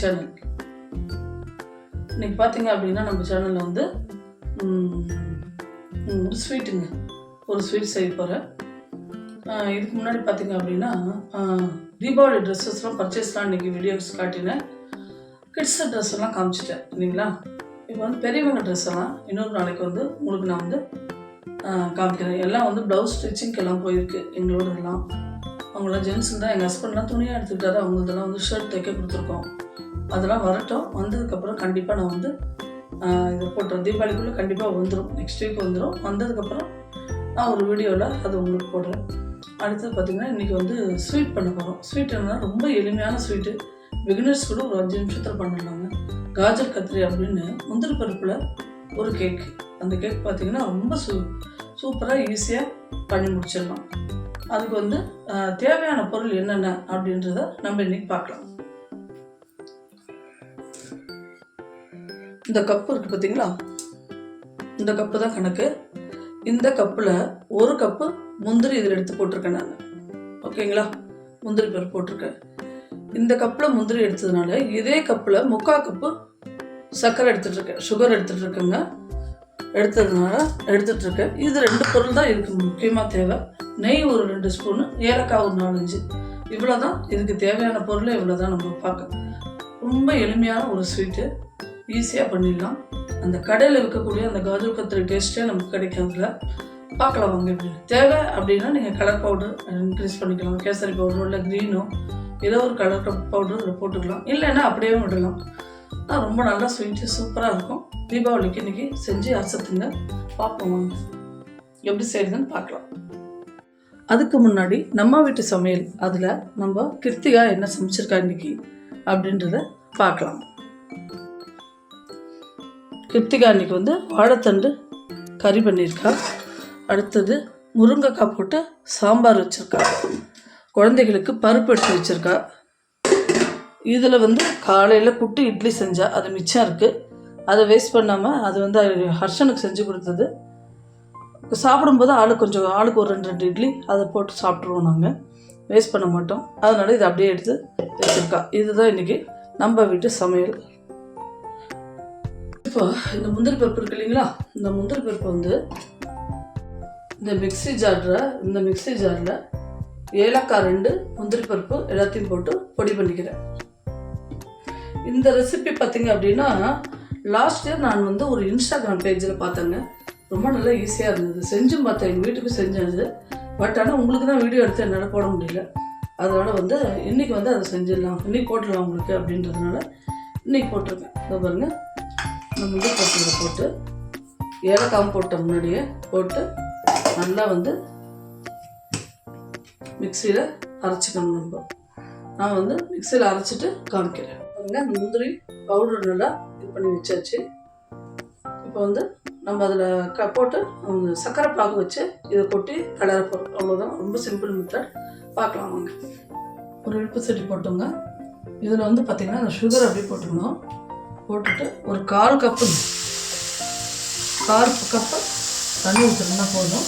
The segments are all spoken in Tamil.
சேனல் இன்னைக்கு பார்த்தீங்க அப்படின்னா நம்ம சேனலில் வந்து ஒரு ஸ்வீட்டுங்க ஒரு ஸ்வீட் செய்ய போகிறேன் இதுக்கு முன்னாடி பார்த்தீங்க அப்படின்னா தீபாவளி ட்ரெஸ்ஸஸ்லாம் பர்ச்சேஸ்லாம் இன்றைக்கி வீடியோஸ் காட்டினேன். கிட்ஸ் ட்ரெஸ் எல்லாம் காமிச்சிட்டேன் இல்லைங்களா? இப்போ வந்து பெரியவங்க ட்ரெஸ் எல்லாம் இன்னொரு நாளைக்கு வந்து உங்களுக்கு நான் வந்து காமிக்கிறேன். எல்லாம் வந்து ப்ளவுஸ் ஸ்டிச்சிங்க்கு எல்லாம் போயிருக்கு எங்களோட எல்லாம் அவங்களாம் ஜென்ஸ் தான் எங்கள் ஹஸ்பண்ட்லாம் துணியாக எடுத்துக்கிட்டாரு. அவங்களுக்கெல்லாம் வந்து ஷர்ட் தைக்க கொடுத்துருக்கோம். அதெல்லாம் வரட்டும். வந்ததுக்கப்புறம் கண்டிப்பாக நான் வந்து ஆஹ், இதை போட்டுறேன் தீபாவளிக்குள்ளே கண்டிப்பாக வந்துடும் நெக்ஸ்ட் வீக் வந்துடும் வந்ததுக்கப்புறம் நான் ஒரு வீடியோவில் அது உங்களுக்கு போடுறேன். அடுத்தது பார்த்திங்கன்னா இன்றைக்கி வந்து ஸ்வீட் பண்ண போகிறோம் ஸ்வீட் என்னன்னா ரொம்ப எளிமையான ஸ்வீட்டு பிகினர்ஸ் கூட ஒரு அஞ்சு நிமிஷத்தில் பண்ணிடலாங்க. காஜர் கத்திரி அப்படின்னு முந்திரி பருப்பில் ஒரு கேக் அந்த கேக் பார்த்திங்கன்னா ரொம்ப சூ சூப்பராக ஈஸியாக பண்ணி முடிச்சிடலாம். அதுக்கு வந்து தேவையான பொருள் என்னென்ன அப்படின்றத நம்ம இன்னைக்கு பார்க்கலாம். இந்த கப்பு இருக்கு பார்த்தீங்களா இந்த கப்பு தான் கணக்கு. இந்த கப்பில் ஒரு கப்பு முந்திரி இதில் எடுத்து போட்டிருக்கேன் நான். ஓகேங்களா முந்திரி பருப்பு போட்டிருக்கேன். இந்த கப்பில் முந்திரி எடுத்ததுனால இதே கப்பில் முக்கால் கப்பு சர்க்கரை எடுத்துட்ருக்கேன் சுகர் எடுத்துட்ருக்கேங்க எடுத்ததுனால எடுத்துட்ருக்கேன் இது ரெண்டு பொருள் தான் இதுக்கு முக்கியமாக தேவை. நெய் ஒரு ரெண்டு ஸ்பூனு ஏலக்காய் ஒரு நாலஞ்சு. இவ்வளோ தான் இதுக்கு தேவையான பொருளை இவ்வளோ தான் நம்ம பார்க்க. ரொம்ப எளிமையான ஒரு ஸ்வீட்டு ஈஸியாக பண்ணிடலாம். அந்த கடையில் விற்கக்கூடிய அந்த காஜு கத்திரி டேஸ்ட்டே நமக்கு கிடைக்காதுல. பார்க்கலாம் வாங்க எப்படி தேவை அப்படின்னா நீங்கள் கலர் பவுடர் இன்க்ரீஸ் பண்ணிக்கலாம். கேசரி பவுடரோ இல்லை க்ரீனோ ஏதோ ஒரு கலர் பவுடர் இதில் போட்டுக்கலாம். இல்லைன்னா அப்படியே விடலாம். ஆனால் ரொம்ப நல்லா ஸ்வீட்டு சூப்பராக இருக்கும். தீபாவளிக்கு இன்றைக்கி செஞ்சு அசத்துங்க. பார்ப்போம் வாங்க. எப்படி செய்யுதுன்னு பார்க்கலாம். அதுக்கு முன்னாடி நம்ம வீட்டு சமையல் அதில் நம்ம கிருத்திகா என்ன சமைச்சிருக்கா இன்னைக்கு அப்படின்றத பார்க்கலாம். கிருத்திகா இன்னைக்கு வந்து வாழைத்தண்டு கறி பண்ணியிருக்கா. அடுத்தது முருங்கைக்காய் போட்டு சாம்பார் வச்சுருக்கா. குழந்தைகளுக்கு பருப்பு எடுத்து வச்சுருக்கா. இதில் வந்து காலையில் புட்டு இட்லி செஞ்சால் அது மிச்சம் இருக்குது அதை வேஸ்ட் பண்ணாமல் அது வந்து ஹர்ஷனுக்கு செஞ்சு கொடுத்தது. சாப்பிடும்போது ஆளுக்கு கொஞ்சம் ஆளுக்கு ஒரு ரெண்டு ரெண்டு இட்லி அதை போட்டு சாப்பிட்ருவோம் நாங்கள் வேஸ்ட் பண்ண மாட்டோம். அதனால் இதை அப்படியே எடுத்து வச்சுருக்கா. இதுதான் இன்றைக்கி நம்ம வீட்டு சமையல். இப்போ இந்த முந்திரி பருப்பு இருக்கு இல்லைங்களா? இந்த முந்திரி பருப்பு வந்து இந்த மிக்ஸி ஜாரில் இந்த மிக்ஸி ஜாரில் ஏலக்காய் ரெண்டு முந்திரி பருப்பு எல்லாத்தையும் போட்டு பொடி பண்ணிக்கிறேன். இந்த ரெசிபி பார்த்தீங்க அப்படின்னா லாஸ்ட் இயர் நான் வந்து ஒரு இன்ஸ்டாகிராம் பேஜில் பார்த்தேங்க. ரொம்ப நல்லா ஈஸியாக இருந்தது. செஞ்சும் பார்த்தேன். எங்கள் வீட்டுக்கு செஞ்சது பட் ஆனால் உங்களுக்கு தான் வீடியோ எடுத்து என்னால் போட முடியல. அதனால் வந்து இன்றைக்கி வந்து அதை செஞ்சிடலாம். இன்றைக்கி போட்டுடலாம் உங்களுக்கு அப்படின்றதுனால இன்றைக்கி போட்டிருக்கேன். இதை பாருங்கள் இந்த முந்திரி பருப்பு போட்டு ஏலக்காய் போட்ட முன்னாடியே போட்டு நல்லா வந்து மிக்சியில் அரைச்சிக்கணும் நம்ம. நான் வந்து மிக்சியில் அரைச்சிட்டு காமிக்கிறேன். பாருங்க அந்த முந்திரி பவுடர் நல்லா இது பண்ணி வச்சாச்சு. இப்போ வந்து நம்ம அதில் க போட்டு சர்க்கரை பாகு வச்சு இதை கொட்டி கலர போகிறோம் அவ்வளோதான் ரொம்ப சிம்பிள் மெத்தட் பார்க்கலாம் வாங்க. ஒரு இழுப்பு சட்டி போட்டோங்க. இதில் வந்து பார்த்திங்கன்னா அந்த சுகர் அப்படியே போட்டுக்கணும். போட்டுட்டு ஒரு கால் கப்பு கால் கப்பு தண்ணி ஊற்றுனா போதும்.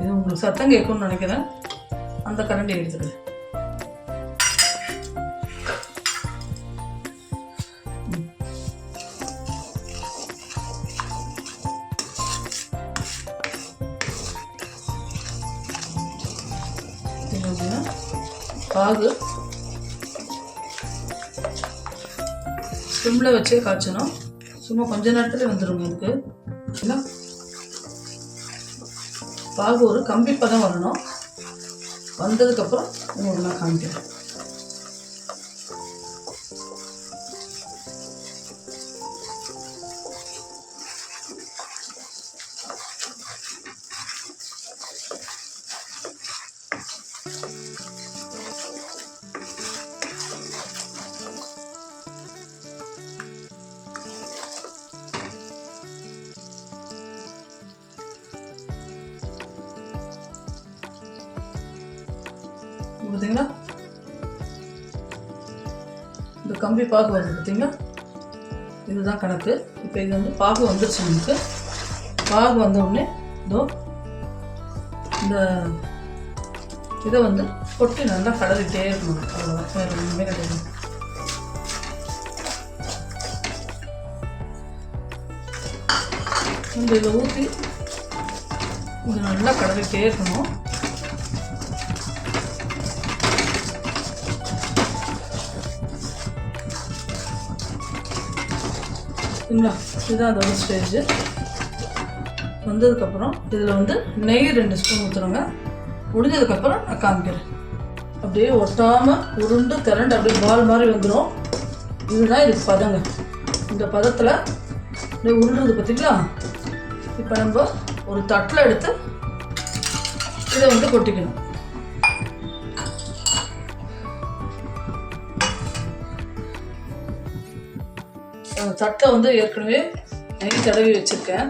இது உங்களுக்கு சத்தம் கேட்கும்னு நினைக்கிறேன். அந்த கரண்டி எடுத்துக்கிறேன் இது அப்படின்னா பாகு. சிம்மில் வச்சே காய்ச்சணும். சும்மா கொஞ்ச நேரத்துல வந்துடுங்க இதுக்கு என்ன? பாகு ஒரு கம்பி பதம் வரணும். வந்ததுக்கப்புறம் உங்களுக்கு நான் காமிக்கிறேன். பார்த்தீங்களா இந்த கம்பி பாகு வருது பார்த்தீங்களா இதுதான் கணக்கு இப்போ இது வந்து பாகு வந்துருச்சு நமக்கு பாகு வந்த உடனே இதோ இந்த இதை வந்து கொட்டி நல்லா கலரிட்டே இருக்கணும் அவ்வளோதான் வேறு ஒன்றுமே கிடையாது இந்த இதை ஊற்றி இது நல்லா கலரிட்டே இருக்கணும் சரிங்களா இதுதான் அதோட ஸ்டேஜ் வந்ததுக்கப்புறம் இதில் வந்து நெய் ரெண்டு ஸ்பூன் ஊற்றுறோங்க முடிஞ்சதுக்கப்புறம் நான் காமிக்கிறேன். அப்படியே ஒட்டாமல் உருண்டு திரண்டு அப்படியே பால் மாதிரி வந்துடும் இதுதான் இதுக்கு பதங்க. இந்த பதத்தில் அப்படியே உருண்டுறது பார்த்திங்களா இப்போ நம்ம ஒரு தட்டில் எடுத்து இதை வந்து கொட்டிக்கணும். தட்டை வந்து ஏற்கனவே நெய் தடவி வச்சுருக்கேன்.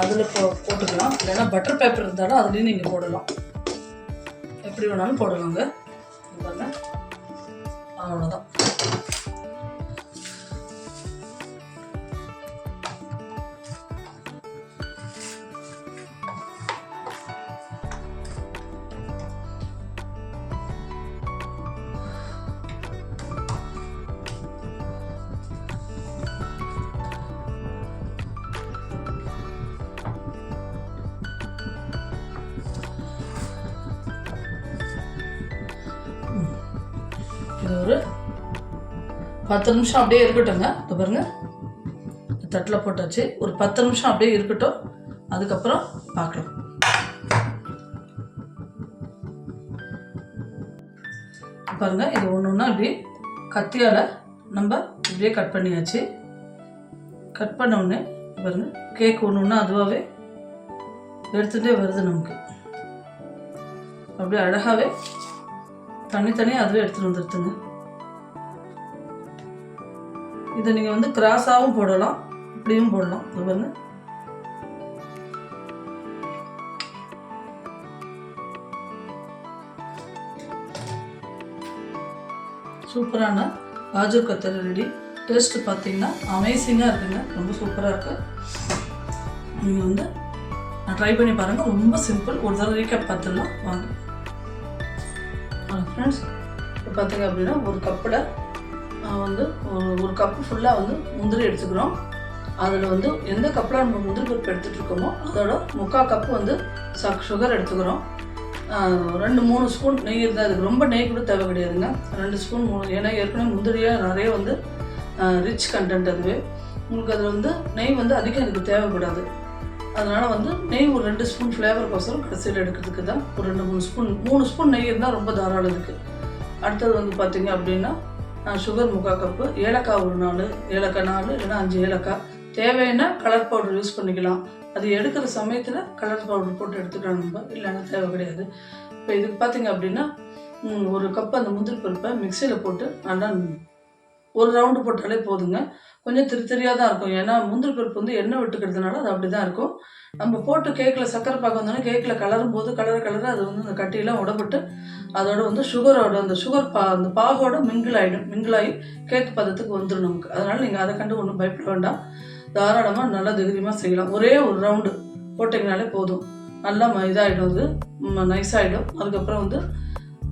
அதில் போ போட்டுக்கலாம். இல்லைன்னா பட்டர் பேப்பர் இருந்தாலும் அதுலேயும் நீங்கள் போடலாம். எப்படி வேணாலும் போடலாங்க. இது அவ்வளோதான் இது ஒரு பத்து நிமிஷம் அப்படியே இருக்கட்டுங்க இது பாருங்க. தட்டில் போட்டாச்சு. ஒரு பத்து நிமிஷம் அப்படியே இருக்கட்டும். அதுக்கப்புறம் பார்க்கலாம். பாருங்க இது ஒன்று ஒன்றா இப்படி கத்தியால் நம்ம இப்படியே கட் பண்ணியாச்சு. கட் பண்ண உடனே பாருங்க கேக் ஒன்று ஒன்றா அதுவாகவே எடுத்துகிட்டே வருது நமக்கு. அப்படியே அழகாகவே தனித்தனியாக அதுவே எடுத்துகிட்டு வந்துடுதுங்க இதை நீங்கள் வந்து கிராஸாகவும் போடலாம் இப்படியும் போடலாம். இது பாருங்க. சூப்பரான காஜு கத்தரி ரெடி. டேஸ்ட் பார்த்தீங்கன்னா அமேசிங்காக இருக்குங்க. ரொம்ப சூப்பராக இருக்குது நீங்கள் வந்து நான் ட்ரை பண்ணி பாருங்கள் ரொம்ப சிம்பிள் ஒரு தடவை ரீகேப் பார்த்துடலாம். வாங்க. ஃப்ரெண்ட்ஸ் இப்போ பார்த்தீங்க அப்படின்னா ஒரு கப்பில் வந்து ஒரு கப்பு ஃபுல்லாக வந்து முந்திரி எடுத்துக்கிறோம். அதில் வந்து எந்த கப்பில் நம்ம முந்திரி பருப்பு எடுத்துகிட்டு இருக்கோமோ அதோட முக்கால் கப்பு வந்து சக் சுகர் எடுத்துக்கிறோம். ரெண்டு மூணு ஸ்பூன் நெய் இருந்தால் அதுக்கு ரொம்ப நெய் கூட தேவை கிடையாதுங்க. ரெண்டு ஸ்பூன் மூணு ஏன்னா ஏற்கனவே முந்திரியாக நிறைய வந்து ரிச் கண்டென்ட் அதுவே. உங்களுக்கு அதில் வந்து நெய் வந்து அதிகம் எனக்கு தேவைப்படாது. அதனால் வந்து நெய் ஒரு ரெண்டு ஸ்பூன் ஃப்ளேவருக்கோசரம் கடைசியில் எடுக்கிறதுக்கு தான் ஒரு ரெண்டு மூணு ஸ்பூன் மூணு ஸ்பூன் நெய் இருந்தால் ரொம்ப தாராளம் இருக்குது அடுத்தது வந்து பார்த்தீங்க அப்படின்னா சுகர் முக்கால் கப்பு ஏலக்காய் ஒரு நாலு ஏலக்காய் நாலு இல்லைன்னா அஞ்சு ஏலக்காய். தேவைன்னா கலர் பவுடர் யூஸ் பண்ணிக்கலாம். அது எடுக்கிற சமயத்தில் கலர் பவுடர் போட்டு எடுத்துக்கலாம் நம்ம. இல்லைன்னா தேவை கிடையாது. இப்போ இதுக்கு பார்த்தீங்க அப்படின்னா ஒரு கப் அந்த முந்திரி பருப்பை மிக்சியில் போட்டு நல்லா ஒரு ரவுண்டு போட்டாலே போதுங்க. கொஞ்சம் திருத்தறியாக தான் இருக்கும். ஏன்னா முந்திரி பருப்பு வந்து எண்ணெய் விட்டுக்கிறதுனால அது அப்படி தான் இருக்கும். நம்ம போட்டு கேக்கில் சக்கரை பாக்கு வந்தோடனே கேக்கில் கலரும் போது கலர கலர அது வந்து அந்த கட்டியெல்லாம் உடப்பட்டு அதோட வந்து சுகரோட அந்த சுகர் பா அந்த பாகோட மிங்கிள் ஆகிடும் மிங்கிள் ஆகி கேக் பதத்துக்கு வந்துடும் நமக்கு. அதனால் நீங்கள் அதை கண்டு ஒன்றும் பயப்பட வேண்டாம். தாராளமாக நல்லா திகிரியமாக செய்யலாம். ஒரே ஒரு ரவுண்டு போட்டிங்கனாலே போதும். நல்லா இதாகிடும் அது. நைஸ் ஆகிடும் அதுக்கப்புறம் வந்து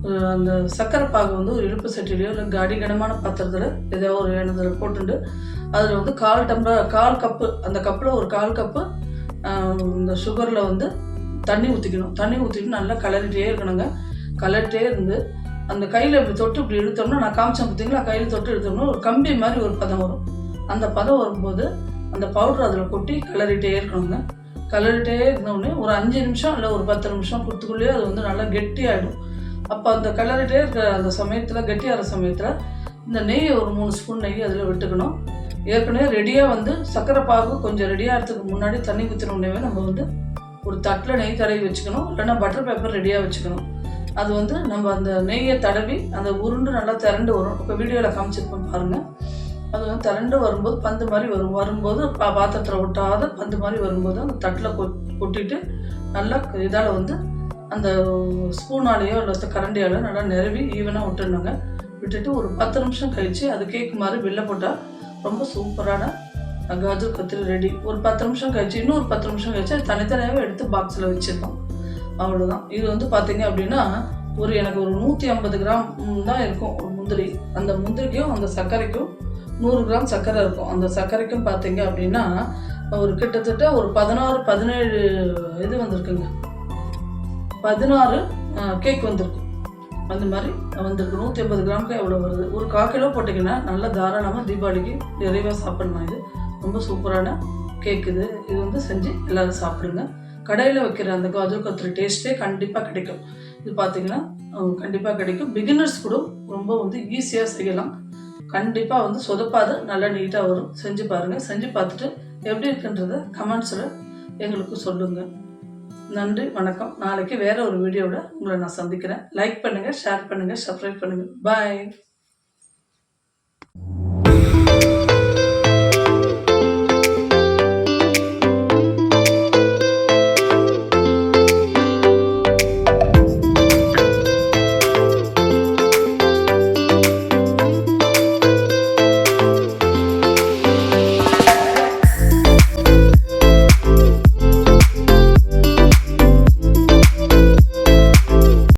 அந்த சக்கரை பாகு வந்து ஒரு இழுப்பு சட்டிலையோ இல்லை அடிகனமான பாத்திரத்தில் ஏதோ ஒரு இதில் போட்டுண்டு அதில் வந்து கால் டம்ளர் கால் கப்பு அந்த கப்பில் ஒரு கால் கப்பு இந்த சுகரில் வந்து தண்ணி ஊற்றிக்கணும் தண்ணி ஊற்றிட்டு நல்லா கலரிட்டே இருக்கணுங்க. கலரிட்டே இருந்து அந்த கையில் இப்படி தொட்டு இப்படி இழுத்தோம்னா நான் காமிச்சேன் பார்த்தீங்களா கையில் தொட்டு இழுத்தோம்னா ஒரு கம்பி மாதிரி ஒரு பதம் வரும். அந்த பதம் வரும்போது அந்த பவுடர் அதில் கொட்டி கலரிட்டே இருக்கணுங்க. கலரிட்டே இருந்தோடனே ஒரு அஞ்சு நிமிஷம் இல்லை ஒரு பத்து நிமிஷம் கொடுத்துக்குள்ளேயே அது வந்து நல்லா கெட்டியாகிடும் அப்போ அந்த கிளறிட்டே இருக்கிற அந்த சமயத்தில் கெட்டியாகிற சமயத்தில் இந்த நெய் ஒரு மூணு ஸ்பூன் நெய் அதில் விட்டுக்கணும். ஏற்கனவே ரெடியாக வந்து சக்கரை பாகு கொஞ்சம் ரெடியாகிறதுக்கு முன்னாடி தண்ணி ஊற்றினோடனே நம்ம வந்து ஒரு தட்டில் நெய் தடவி வச்சுக்கணும். இல்லைன்னா பட்டர் பேப்பர் ரெடியாக வச்சுக்கணும். அது வந்து நம்ம அந்த நெய்யை தடவி அந்த உருண்டு நல்லா திரண்டு வரும். இப்போ வீடியோவில் காமிச்சிருப்போம் பாருங்கள் அது வந்து திரண்டு வரும்போது பந்து மாதிரி வரும். வரும்போது பா பாத்திரத்தில் ஒட்டாத பந்து மாதிரி வரும்போது அந்த தட்டில் கொ கொட்டிட்டு நல்லா இதால் வந்து அந்த ஸ்பூனாலேயோ இல்லை கரண்டியாலோ நல்லா நிரவி ஈவனாக விட்டுருந்தாங்க விட்டுட்டு ஒரு பத்து நிமிஷம் கழித்து அது கேக் மாதிரி வெளில போட்டால் ரொம்ப சூப்பரான காஜர் கத்திரி ரெடி ஒரு பத்து நிமிஷம் கழிச்சு இன்னும் ஒரு பத்து நிமிஷம் கழிச்சு அது தனித்தனியாகவே எடுத்து பாக்ஸில் வச்சுருக்கோம் அவ்வளோதான் இது வந்து பார்த்தீங்க அப்படின்னா ஒரு எனக்கு ஒரு நூற்றி ஐம்பது கிராம் தான் இருக்கும் ஒரு முந்திரி. அந்த முந்திரிக்கும் அந்த சர்க்கரைக்கும் நூறு கிராம் சர்க்கரை இருக்கும். அந்த சர்க்கரைக்கும் பார்த்தீங்க அப்படின்னா ஒரு கிட்டத்தட்ட ஒரு பதினாறு பதினேழு இது வந்திருக்குங்க. பதினாறு கேக் வந்திருக்கு. அந்த மாதிரி வந்திருக்கு. நூற்றி ஐம்பது கிராமுக்கு எவ்வளோ வருது? ஒரு கால் கிலோ போட்டிங்கன்னா நல்லா தாராளமாக தீபாவளிக்கு நிறைவாக சாப்பிடலாம் இது. ரொம்ப சூப்பரான கேக் இது. இது வந்து செஞ்சு எல்லோரும் சாப்பிடுங்க. கடையில் வைக்கிற அந்த காஜு கத்திரி டேஸ்ட்டே கண்டிப்பாக கிடைக்கும். இது பார்த்தீங்கன்னா கண்டிப்பாக கிடைக்கும். பிகினர்ஸ் கூட ரொம்ப வந்து ஈஸியாக செய்யலாம். கண்டிப்பாக வந்து சொதப்பாது நல்லா நீட்டாக வரும். செஞ்சு பாருங்கள் செஞ்சு பார்த்துட்டு எப்படி இருக்குன்றத கமெண்ட்ஸில் எங்களுக்கு சொல்லுங்கள் நன்றி வணக்கம். நாளைக்கு வேற ஒரு வீடியோவில் உங்களை நான் சந்திக்கிறேன். லைக் பண்ணுங்கள் ஷேர் பண்ணுங்கள் சப்ஸ்கிரைப் பண்ணுங்கள் பாய்